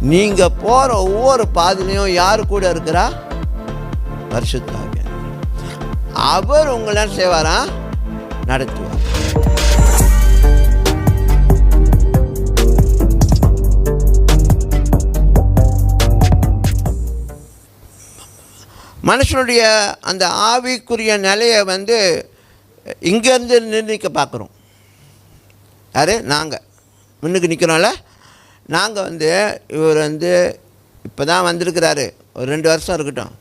நீங்கள் போகிற ஒவ்வொரு பாதிலையும் யார் கூட இருக்கிறா? பரிசுத்தாவியானவர் அவர் உங்களை செய்வாரா? நடத்துவார். மனுஷனுடைய அந்த ஆவிக்குரிய நிலையை வந்து இங்கேருந்து நிர்ணயிக்க பார்க்குறோம். யார்? நாங்கள் முன்னுக்கு நிற்கிறோம்ல நாங்கள் வந்து இவர் வந்து இப்போ தான் வந்திருக்கிறாரு. ஒரு ரெண்டு வருஷம் இருக்கட்டும்.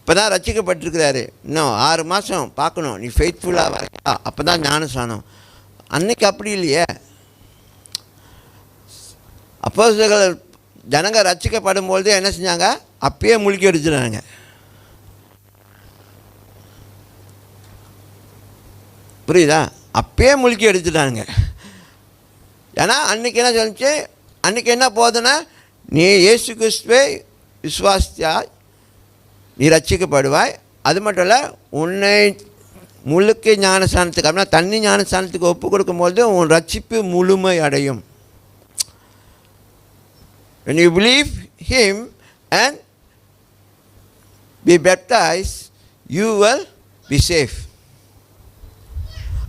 இப்போ தான் ரசிக்கப்பட்டிருக்கிறாரு. இன்னும் ஆறு மாதம் பார்க்கணும். நீ ஃபெய்த்ஃபுல்லாக வரையா? அப்போ தான் ஞானசானம் அன்னைக்கு அப்படி இல்லையே. அப்போ ஜனங்க ரசிக்கப்படும் பொழுது என்ன செஞ்சாங்க? அப்பயே முழுக்கி அடிச்சிடுறாங்க புரியுதா? அப்பயே முழுக்கி எடுத்துட்டாங்க ஏன்னா அன்றைக்கி என்ன சொல்லிச்சு? அன்றைக்கி என்ன போகுதுன்னா நீ இயேசு கிறிஸ்துவை விசுவாசித்தா நீ ரட்சிக்கப்படுவாய் அது மட்டும் இல்லை உன்னை முழுக்க ஞானஸ்தானத்துக்கு அப்படின்னா தண்ணி ஞானஸ்தானத்துக்கு ஒப்பு கொடுக்கும்போது உன் ரட்சிப்பு முழுமை அடையும். When you believe him and be baptized you will be safe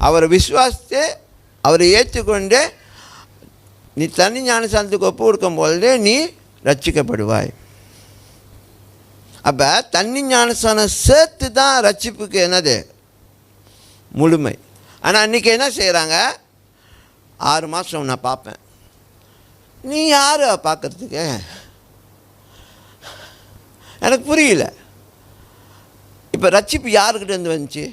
அவரை விசுவாசித்து அவரை ஏற்றுக்கொண்டு நீ தனி ஞானசானத்துக்கு ஒப்பு கொடுக்கும் பொழுது நீ ரட்சிக்கப்படுவாய். அப்போ தண்ணி ஞானசானம் சேர்த்து தான் ரட்சிப்புக்கு என்னது? முழுமை. ஆனால் அன்றைக்கி என்ன செய்கிறாங்க ஆறு மாதம் நான் பார்ப்பேன். நீ யார் பார்க்குறதுக்கு? எனக்கு புரியல. இப்போ ரட்சிப்பு யாருக்கிட்ட இருந்து வந்துச்சு?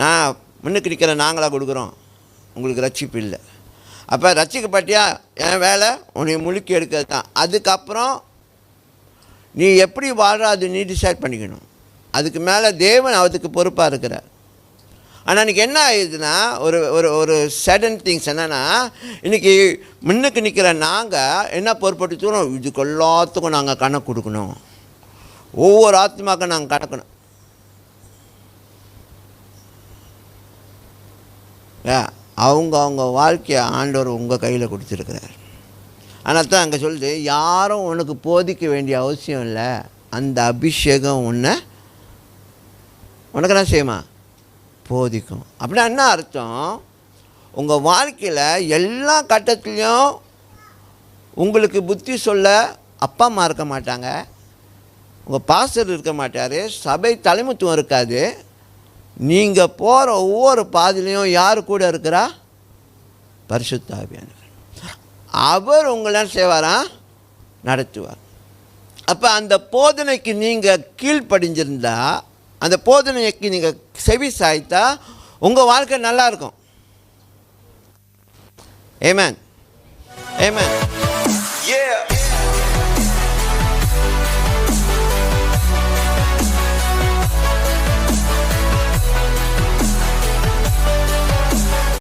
நான் முன்னுக்கு நிற்கிற நாங்களாக கொடுக்குறோம். உங்களுக்கு ரட்சிப்பு இல்லை. அப்போ ரசிக்கப்பட்டியா என் வேலை உன்னை முழுக்கி எடுக்கிறது தான். அதுக்கப்புறம் நீ எப்படி வாழ்கிற அது நீ டிசைட் பண்ணிக்கணும். அதுக்கு மேலே தேவன் அதுக்கு பொறுப்பாக இருக்கிறார். ஆனால் இன்றைக்கி என்ன ஆயிடுதுன்னா ஒரு ஒரு ஒரு சடன் திங்ஸ் என்னென்னா இன்றைக்கி முன்னுக்கு நிற்கிற நாங்கள் என்ன பொறுப்பட்டுக்கிறோம் இதுக்கு எல்லாத்துக்கும் நாங்கள் கணக்கு கொடுக்கணும். ஒவ்வொரு ஆத்மாக்கும் நாங்கள் கணக்கணும். ஏ, அவங்க அவங்க வாழ்க்கையை ஆண்டவர் உங்கள் கையில் கொடுத்துருக்கிறார். ஆனால் தான் அங்கே சொல்லுது யாரும் உனக்கு போதிக்க வேண்டிய அவசியம் இல்லை. அந்த அபிஷேகம் உன்னை உனக்கு என்ன செய்யுமா? போதிக்கும். அப்படின்னா என்ன அர்த்தம்? உங்கள் வாழ்க்கையில் எல்லா கட்டத்துலேயும் உங்களுக்கு புத்தி சொல்ல அப்பா அம்மா இருக்க மாட்டாங்க. உங்கள் பாஸ்டர் இருக்க மாட்டார். சபை தலைமைத்துவம் இருக்காது. நீங்கள் போகிற ஒவ்வொரு பாதிலையும் யார் கூட இருக்கிறா? பரிசுத்தாவியானவர். அவர் உங்களை செய்வாராம் செய்வாரா? நடத்துவார். அப்போ அந்த போதனைக்கு நீங்கள் கீழ்ப்படிஞ்சிருந்தா அந்த போதனைக்கு நீங்கள் செவி சாய்த்தா உங்கள் வாழ்க்கை நல்லா இருக்கும். ஏமேன் ஏ